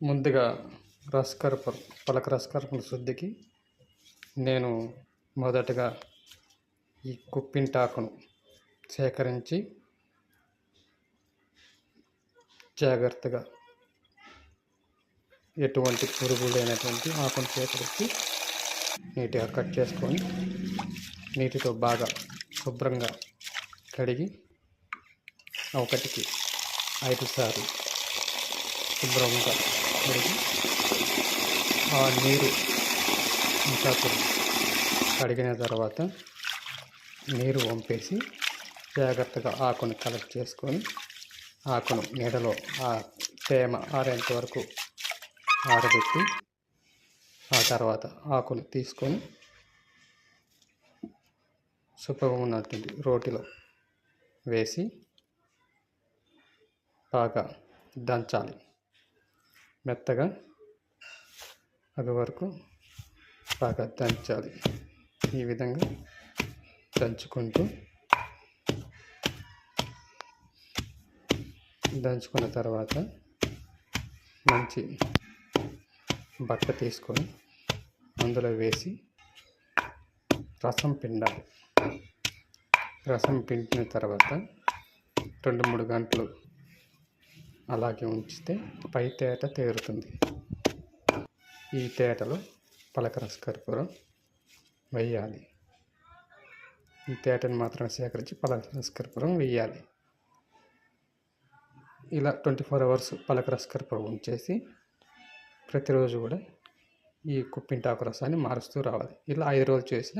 ముందుగా రసకర్పూరం పలక రసకర్పూరం శుద్ధికి నేను మొదటగా ఈ కుప్పింటాకును సేకరించి జాగ్రత్తగా ఎటువంటి పురుగు లేనటువంటి ఆకును సేకరించి నీట్గా కట్ చేసుకొని నీటితో బాగా శుభ్రంగా కడిగి ఒకటికి ఐదు సార్లు శుభ్రంగా కడిగి ఆ నీరు ఇంకా కడిగిన తర్వాత నీరు వంపేసి జాగ్రత్తగా ఆకుని కలెక్ట్ చేసుకొని ఆకును నీడలో ఆ తేమ ఆరేంత వరకు ఆరబెట్టి ఆ తర్వాత ఆకును తీసుకొని శుభ్రంగా ఉన్నటువంటి రోటిలో వేసి బాగా దంచాలి. మెత్తగా అది వరకు బాగా దంచాలి. ఈ విధంగా దంచుకుంటూ దంచుకున్న తర్వాత మంచి బట్ట తీసుకొని అందులో వేసి రసం పిండాలి. రసం పిండిన తర్వాత రెండు మూడు గంటలు అలాగే ఉంచితే పై తేట తేరుతుంది. ఈ తేటలో పలకరస కర్పూరం వేయాలి ఈ తేటను మాత్రం సేకరించి పలకరస కర్పూరం వేయాలి ఇలా ట్వంటీ ఫోర్ అవర్స్ పలకరస కర్పూరం ఉంచేసి ప్రతిరోజు కూడా ఈ కుప్పింటాకు రసాన్ని మారుస్తూ రావాలి. ఇలా ఐదు రోజులు చేసిన